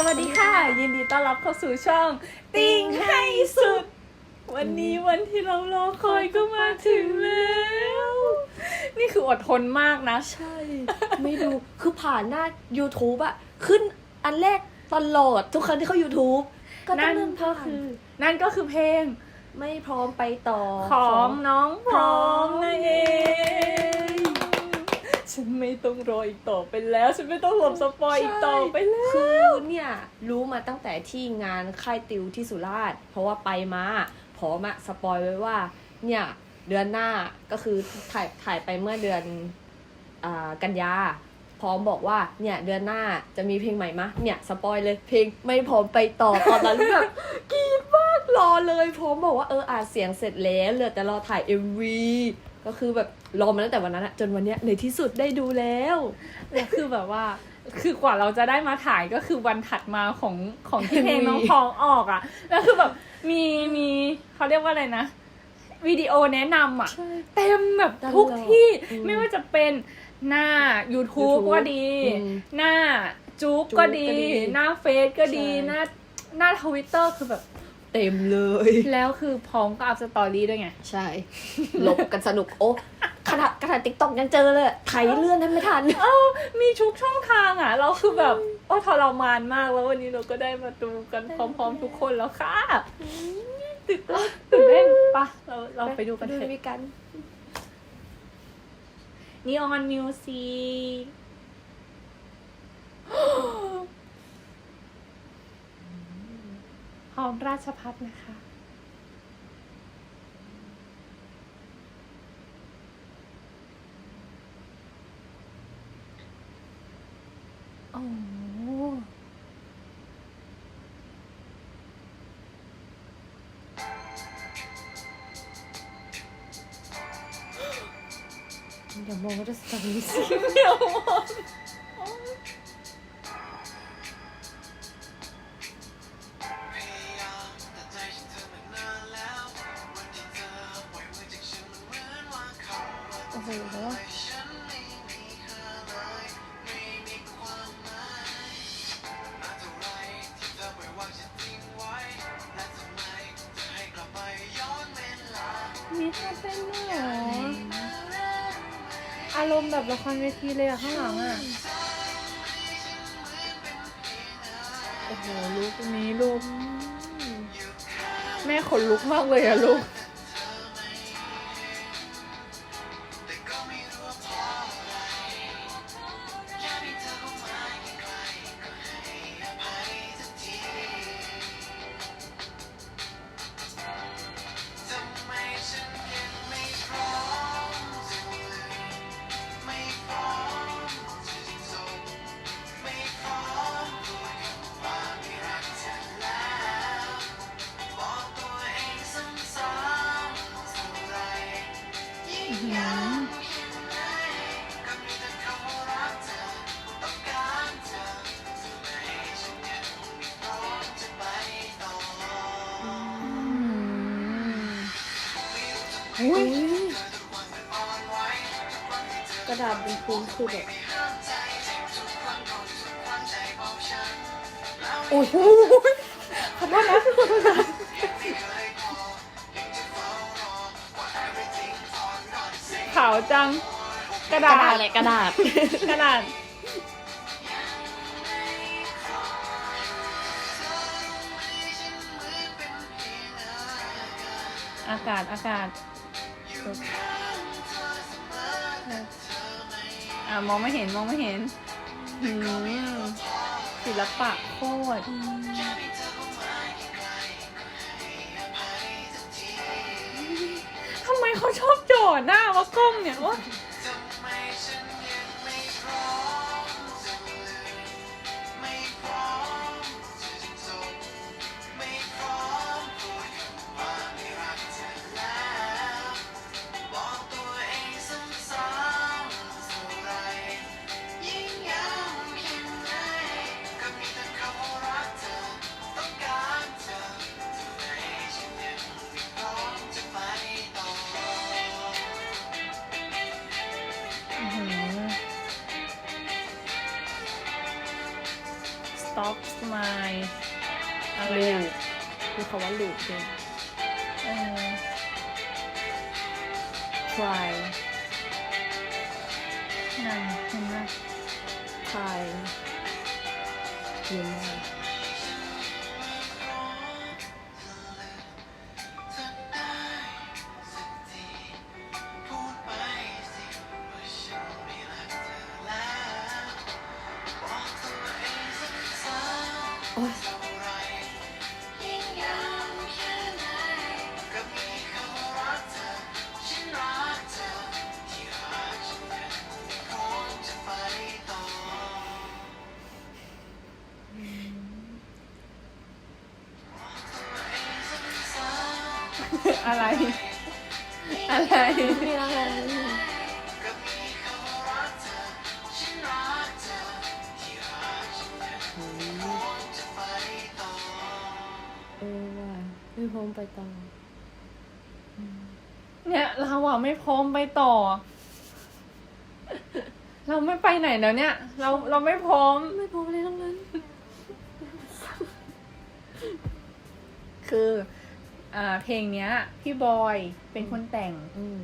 สวัสดีค่ะ ยินดีต้อนรับเข้าสู่ช่อง ติงให้สุด วันนี้วันที่เรารอคอยก็มาถึงแล้ว นี่คืออดทนมากนะ ใช่ ไม่ดูคือผ่านหน้า YouTube อะขึ้นอันแรกตลอดทุกครั้งที่เข้า YouTube ก็ต้อนั่งนเลื่อนก็ผ่านคือนั่นก็คือเพลงไม่พร้อมไปต่อของน้องพร้อมพร้อมนั่นเอง ฉันไม่ต้องรออีกต่อไปแล้ว ฉันไม่ต้องหลบสปอยอีกต่อไปแล้ว คือเนี่ยรู้มาตั้งแต่ที่งานค่ายติวที่สุราษฎร์เพราะว่าไปมาพร้อมอะสปอยไว้ว่า เนี่ยเดือนหน้าก็คือถ่ายถ่ายไปเมื่อเดือนอ่ากันยาพร้อมบอกว่าเนี่ยเดือนหน้าจะมีเพลงใหม่มะเนี่ยสปอยเลยเพลงไม่พร้อมไปต่อตอนนั้นแบบกรีดมากรอเลยพร้อมบอกว่าเอออ่านเสียงเสร็จแล้วเหลือแต่รอถ่าย MV ก็คือแบบรอมาตั้งแต่วันนั้นอะจนวันเนี้ยในที่สุดได้ดูแล้วแล้วคือแบบว่า คือกว่าเราจะได้มาถ่ายก็คือวันถัดมาของของที่เพลงน้องพองออกอะ่ะแล้วคือแบบมีมีเขาเรียกว่าอะไรนะวิดีโอแนะนำอะ่ะใช่เต็มแบบตลอดทุกที่อืมไม่ว่าจะเป็นหน้า YouTube YouTube ก็ดีอืมหน้าจู๊กจุ๊กก็ดีก็ดี หน้าเฟซก็ดีใช่หน้าหน้าทวิตเตอร์คือแบบ เต็มเลย แล้วคือพร้อมก็อัพสตอรี่ด้วยไง ใช่ ลบกันสนุกโอ้ขนาดขนาดติ๊กต็อกยังเจอเลยไถเลื่อนให้ไม่ทัน เออ มีทุกช่องทางอะ เราคือแบบ โอ้ทรมานมากแล้ววันนี้เราก็ได้มาดูกันพร้อมๆทุกคนแล้วค่ะตื่นเต้นตื่นเต้นปะเราเราไปดูกันเถดูอะมีกันนีออนมิวสิก พร้อมราชพัฒนะคะ โอ้โหอย่ามองว่าจะสตอรี่สิเดี๋ยวพ ค่ะเต้นด้วยเหรออารมณ์แบบละครเวทีเลยอะข้างหลังอะโอ้โหลูกนี้ลูก แม่ขนลุกมากเลยอะลูก อต้องการเธอทำไมฉันยังไม่พร้อมจะไปต่ออุ้ยกระดาษบนพื้นคือแบบโอ้โหขอโทษนะขอโทษนะ ขาวจัง กระกดาระดาษษอะไรกระดาษ กระดาษอากาศอากาศอ่ามองไม่เห็นมองไม่เห็นหืมศิลปะโคตรทำไมเขาชอบจ่อ หน้าวะกล้องเนี่ยวะ soft smile อะไรลูอะกมีคำว่าลูกด้วยเออ cry นั่นเห็นไหม cry เยอะมาก อะไร อะไรม่อะไร พร้อมไปต่อ เนี่ยเราอะไม่พร้อมไปต่อ เราไม่ไปไหนแล้วเนี่ย เราเราไม่พร้อม ไม่พร้อมอะไรทั้งนั้น คือ อ่า เพลงเนี้ย พี่บอยเป็นคนแต่ง อืม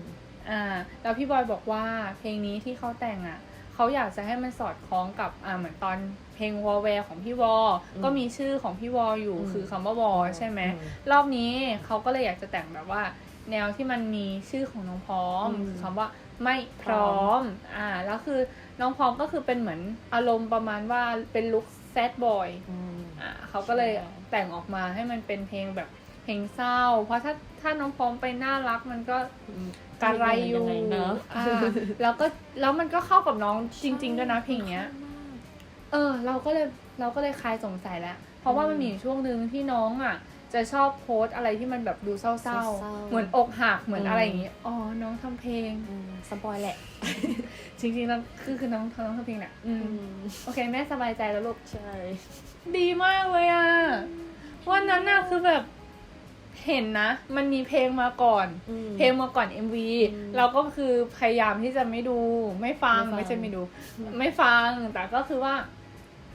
อ่า แล้วพี่บอยบอกว่าเพลงนี้ที่เขาแต่งอะ เขาอยากจะให้มันสอดคล้องกับอ่าเหมือนตอนเพลงวอลแวร์ของพี่วออืมก็มีชื่อของพี่วออยู่อืมคือคำว่าวอใช่ไหมอืมรอบนี้เขาก็เลยอยากจะแต่งแบบว่า แนวที่มันมีชื่อของน้องพร้อมอืมคือคำว่าไม่พร้อม อ่า แล้วคือน้องพร้อมก็คือเป็นเหมือนอารมณ์ประมาณว่าเป็นลุคแซดบอยอืมอ่าเขาก็เลยใช่แต่งออกมาให้มันเป็นเพลงแบบ เพลงเศร้า เพราะถ้าถ้าน้องพร้อมไปน่ารักมันก็อืมกระไรอยู่งไงเนอะอ่าแล้วก็แล้วมันก็เข้ากับน้องจริง ๆ ด้วยนะเพลงเนี้ย เออ เราก็เลยเราก็เลยคลายสงสัยแล้ว เพราะว่ามันมีอยู่ช่วงหนึ่งที่น้องอะ จะชอบโพสต์อะไรที่มันแบบดูเศร้าเศร้าๆๆเหมือนอกหักเหมือนอืมอะไรอย่างงี้อ๋อน้องทำเพลงอืมสปอยแหละ จริงๆแล้วคือคือน้องน้องทำเพลงแหละอืมโอเคแม่สบายใจแล้วลูกใช่ดีมากเลยอะวันนั้นน่ะคือแบบ เห็นนะ มันมีเพลงมาก่อน อืม เพลงมาก่อน MV อืมเราก็คือพยายามที่จะไม่ดู ไม่ฟังไม่ฟังไม่ใช่ไม่ดู อืมไม่ฟังแต่ก็คือว่า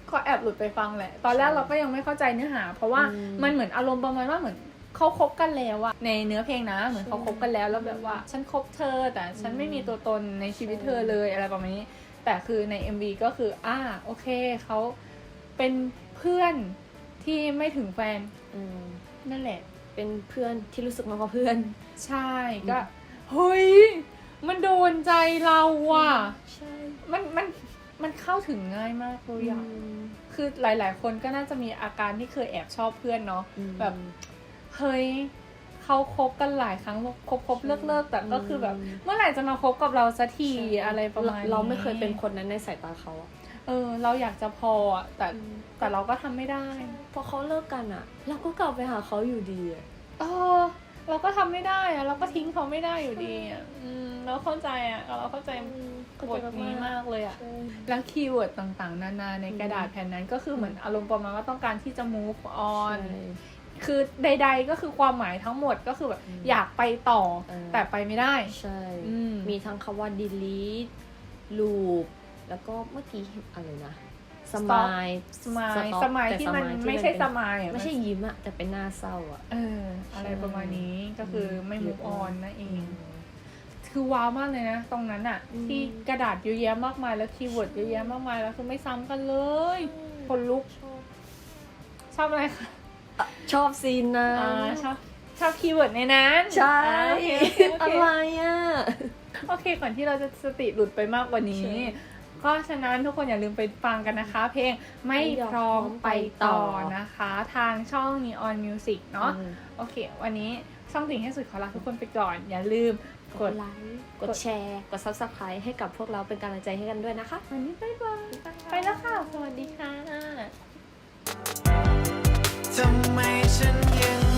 ก็แอบหลุดไปฟังแหละ ตอนแรกใช่เราก็ยังไม่เข้าใจเนื้อหา เพราะว่าอืมมันเหมือนอารมณ์ประมาณว่าเหมือนเขาคบกันแล้วอะในเนื้อเพลงนะ เหมือนเขาคบกันแล้วแล้วแบบว่า ฉันคบเธอ แต่ฉันไม่มีตัวตนในชีวิตเธอเลยอะไรประมาณนี้ แต่คือใน MV ก็คืออ่าโอเคเขาเป็นเพื่อนที่ไม่ถึงแฟน อืม นั่นแหละ เป็นเพื่อนที่รู้สึกมากกว่าเพื่อน ใช่ก็เฮ้ยมันโดนใจเราว่ะใช่ มันมันมันเข้าถึงง่ายมากเลยอะคือหลาย ๆ คนก็น่าจะมีอาการที่เคยแอบชอบเพื่อนเนาะแบบเฮ้ยเขาคบกันหลายครั้งคบคบเลิกเลิกแต่ก็คือแบบ เมื่อไหร่จะมาคบกับเราสักทีอะไรประมาณนี้เราไม่เคยเป็นคนนั้นในสายตาเขาอะ เออ เราอยากจะพออะแต่แต่เราก็ทำไม่ได้ พอเขาเลิกกันอะเราก็กลับไปหาเขาอยู่ดีอะเออ เราก็ทำไม่ได้อะเราก็ทิ้งเขาไม่ได้อยู่ดีอะอืมเราเข้าใจอะเราเข้าใจบทนี้มากเลยอะใช่แล้วคีย์เวิร์ดต่างๆ นานาในกระดาษแผ่นนั้นก็คือเหมือนอารมณ์ประมาณว่าต้องการที่จะ move on ใช่คือใด ๆ ก็คือความหมายทั้งหมดก็คือแบบอืมอยากไปต่อ เออ แต่ไปไม่ได้ ใช่ อืม มีทั้งคำว่า delete loop แล้วก็เมื่อกี้อะไรนะ smile สมาย Stop สมายแต่ที่มัน smile ที่ไม่ใช่มันเป็นสมายอะไม่ใช่ยิ้มอะแต่เป็นหน้าเศร้าอะเออ อะไรใช่ประมาณนี้ก็คือไม่อืม move on นั่นเองมคือว้าวมากเลยนะ ตรงนั้นอะอืมที่กระดาษเยอะแยะมากมายแล้วคีย์เวิร์ดเยอะแยะมากมายแล้วคือไม่ซ้ำกันเลยคนลุกชอบชอบอะไรคะชอบซีนนะอ่าชอบชอบคีย์เวิร์ดในนั้น ใช่อ่าโอเคโออะเคไรอะโอเคก่อนที่เราจะสติหลุดไปมากกว่านี้ใช่ ก็ฉะนั้นทุกคนอย่าลืมไปฟังกันนะคะ เพลงไม่พร้อมไปต่อนะคะ ทางช่อง Neon Music เนาะอืมโอเค วันนี้ช่องติ่งให้สุดขอลาทุกคนไปก่อน อย่าลืมกกดดไลค์กดแชร์ กด subscribe ให้กับพวกเราเป็นกำลังใจให้กันด้วยนะคะ วันนี้บ๊ายบายไปแล้วค่ะ สวัสดีค่ะทำไมฉันยัง